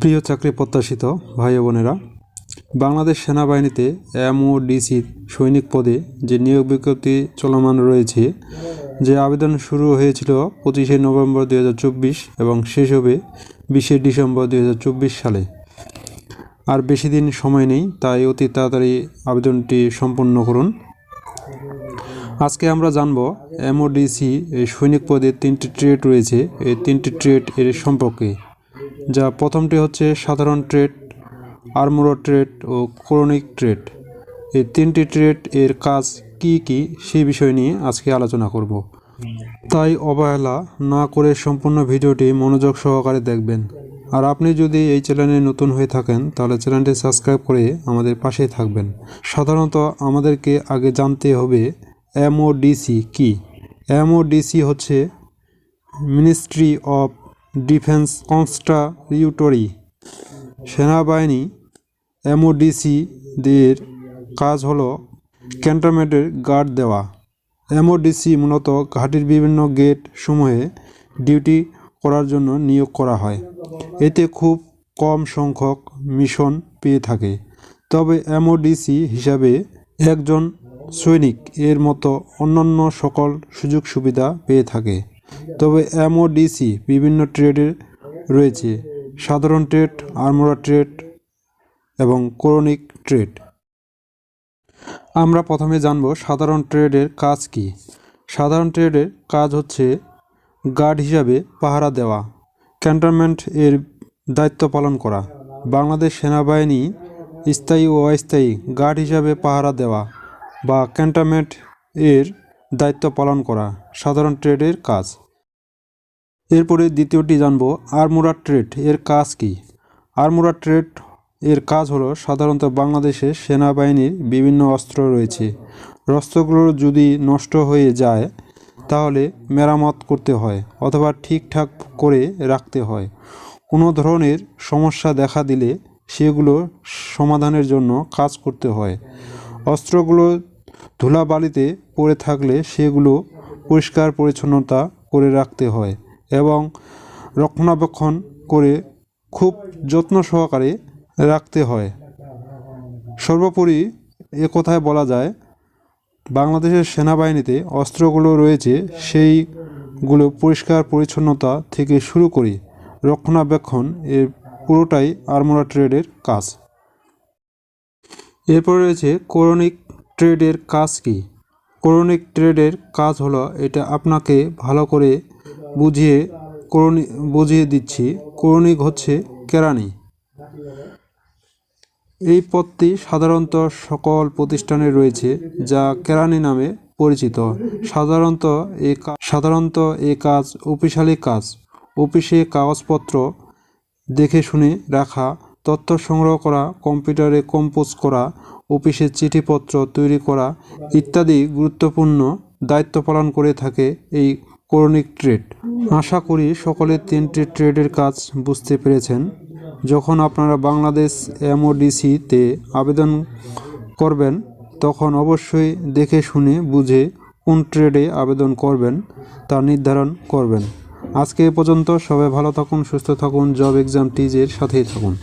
প্রিয় চাকরি প্রত্যাশিত ভাই বোনেরা, বাংলাদেশ সেনাবাহিনীতে এমওডিসির সৈনিক পদে যে নিয়োগ বিজ্ঞপ্তি চলমান রয়েছে, যে আবেদন শুরু হয়েছিল পঁচিশে নভেম্বর দু হাজার চব্বিশ এবং শেষ হবে বিশে ডিসেম্বর দুই হাজার চব্বিশ সালে। আর বেশি দিন সময় নেই, তাই অতি তাড়াতাড়ি আবেদনটি সম্পন্ন করুন। আজকে আমরা জানব এমওডিসি সৈনিক পদে তিনটি ট্রেড রয়েছে, এই তিনটি ট্রেড এর সম্পর্কে। যা প্রথমটি হচ্ছে সাধারণ ট্রেড আর্মোর ট্রেড ও ক্রনিক ট্রেড। এই তিনটি ট্রেড এর কাজ কি কি সেই বিষয় নিয়ে আজকে আলোচনা করব। তাই অবহেলা না করে সম্পূর্ণ ভিডিওটি মনোযোগ সহকারে দেখবেন। আর আপনি যদি এই চ্যানেলে নতুন হয়ে থাকেন, তাহলে চ্যানেলটি সাবস্ক্রাইব করে আমাদের পাশেই থাকবেন। সাধারণত আমাদেরকে আগে জানতে হবে, এমওডিসি কি? এমওডিসি হচ্ছে মিনিস্ট্রি অফ ডিফেন্স কনস্টারিউটরি সেনাবাহিনী এমওডিসি দের কাজ হলো ক্যান্টনমেন্টের গার্ড দেওয়া। এমওডিসি মূলত ঘাটির বিভিন্ন গেট সমূহে ডিউটি করার জন্য নিয়োগ করা হয়। এতে খুব কম সংখ্যক মিশন পেয়ে থাকে। তবে এমওডিসি হিসাবে একজন সৈনিক এর মতো অন্যান্য সকল সুযোগ সুবিধা পেয়ে থাকে। তবে এমওডিসি বিভিন্ন ট্রেডে রয়েছে। সাধারণ ট্রেড আর্মোরা ট্রেড এবং ক্রনিক ট্রেড। আমরা প্রথমে জানব সাধারণ ট্রেডের কাজ কি। সাধারণ ট্রেডের কাজ হচ্ছে গার্ড হিসাবে পাহারা দেওয়া, ক্যান্টনমেন্ট এর দায়িত্ব পালন করা, বাংলাদেশ সেনাবাহিনী স্থায়ী ও অস্থায়ী গার্ড হিসাবে পাহারা দেওয়া বা ক্যান্টনমেন্ট এর দায়িত্ব পালন করা সাধারণ ট্রেডের কাজ। এরপরে দ্বিতীয়টি জানব, আর্মোরা ট্রেড এর কাজ কি? আর্মোরা ট্রেড এর কাজ হলো সাধারণত বাংলাদেশে সেনাবাহিনীর বিভিন্ন অস্ত্র রয়েছে। অস্ত্রগুলো যদি নষ্ট হয়ে যায়, তাহলে মেরামত করতে হয় অথবা ঠিকঠাক করে রাখতে হয়। কোনো ধরনের সমস্যা দেখা দিলে সেগুলো সমাধানের জন্য কাজ করতে হয়। অস্ত্রগুলো ধুলাবালিতে পড়ে থাকলে সেগুলো পরিষ্কার পরিচ্ছন্নতা করে রাখতে হয় এবং রক্ষণাবেক্ষণ করে খুব যত্ন সহকারে রাখতে হয়। সর্বোপরি এ কথায় বলা যায়, বাংলাদেশের সেনাবাহিনীতে অস্ত্রগুলো রয়েছে, সেইগুলো পরিষ্কার পরিচ্ছন্নতা থেকে শুরু করে, রক্ষণাবেক্ষণ এর পুরোটাই আর্মোরা ট্রেডের কাজ। এরপর রয়েছে করণিক ট্রেডের কাজ কি? করণিক ট্রেডের কাজ হলো, এটা আপনাকে ভালো করে বুঝিয়ে করণি, বুঝিয়ে দিচ্ছি। করণিক হচ্ছে কেরানি এই পদটি সাধারণত সকল প্রতিষ্ঠানে রয়েছে, যা কেরানি নামে পরিচিত। সাধারণত কা- সাধারণত এই কাজ অফিসালি কাজ। অফিসে কাগজপত্র দেখে শুনে রাখা তথ্য সংগ্রহ করা, কম্পিউটারে কম্পোজ করা, অফিসে চিঠিপত্র তৈরি করা ইত্যাদি গুরুত্বপূর্ণ দায়িত্ব পালন করে থাকে এই করণিক ট্রেড। আশা করি সকলে তিনটি ট্রেডের কাজ বুঝতে পেরেছেন। যখন আপনারা বাংলাদেশ এমওডিসিতে আবেদন করবেন, তখন অবশ্যই দেখে শুনে বুঝে কোন ট্রেডে আবেদন করবেন তা নির্ধারণ করবেন। আজকে এ পর্যন্ত সবাই ভালো থাকুন, সুস্থ থাকুন, জব এক্সাম টিজের সাথেই থাকুন।